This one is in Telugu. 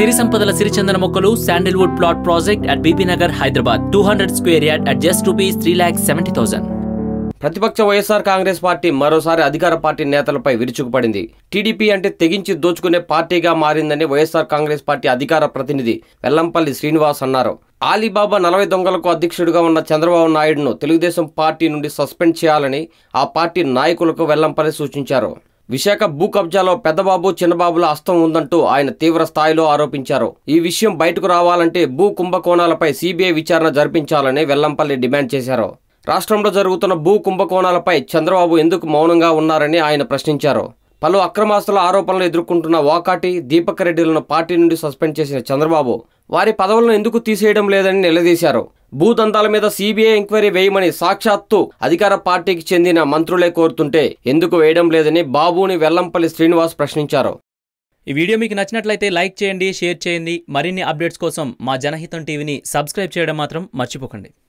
సిరి సంపదల సిరిచందన మొక్కలు sandalwood plot project at Bibi Nagar Hyderabad two hundred square yard at just rupees three lakh seventy thousand ప్రతిపక్ష వైఎస్ఆర్ కాంగ్రెస్ పార్టీ మరోసారి అధికార పార్టీ నేతలపై విరుచుకుపడింది. టీడీపీ అంటే తెగించి దోచుకునే పార్టీగా మారిందని వైఎస్ఆర్ కాంగ్రెస్ పార్టీ అధికార ప్రతినిధి వెల్లంపల్లి శ్రీనివాస్ అన్నారు. ఆలీబాబా నలభై దొంగలకు అధ్యక్షుడిగా ఉన్న చంద్రబాబు నాయుడును తెలుగుదేశం పార్టీ నుండి సస్పెండ్ చేయాలని ఆ పార్టీ నాయకులకు వెల్లంపల్లి సూచించారు. విశాఖ భూ కబ్జాలో పెద్దబాబు చిన్నబాబుల హస్తం ఉందంటూ ఆయన తీవ్ర స్థాయిలో ఆరోపించారు. ఈ విషయం బయటకు రావాలంటే భూ కుంభకోణాలపై సీబీఐ విచారణ జరిపించాలని వెల్లంపల్లి డిమాండ్ చేశారు. రాష్ట్రంలో జరుగుతున్న భూ కుంభకోణాలపై చంద్రబాబు ఎందుకు మౌనంగా ఉన్నారని ఆయన ప్రశ్నించారు. పలు అక్రమాస్తుల ఆరోపణలు ఎదుర్కొంటున్న వాకాటి దీపక్ రెడ్డిలను పార్టీ నుండి సస్పెండ్ చేసిన చంద్రబాబు వారి పదవులను ఎందుకు తీసేయడం లేదని నిలదీశారు. భూదందాల మీద సీబీఐ ఎంక్వైరీ వేయమని సాక్షాత్తు అధికార పార్టీకి చెందిన మంత్రులే కోరుతుంటే ఎందుకు వేయడం లేదని బాబుని వెల్లంపల్లి శ్రీనివాస్ ప్రశ్నించారు. ఈ వీడియో మీకు నచ్చినట్లయితే లైక్ చేయండి షేర్ చేయండి. మరిన్ని అప్డేట్స్ కోసం మా జనహితం టీవీని సబ్స్క్రైబ్ చేయడం మాత్రం మర్చిపోకండి.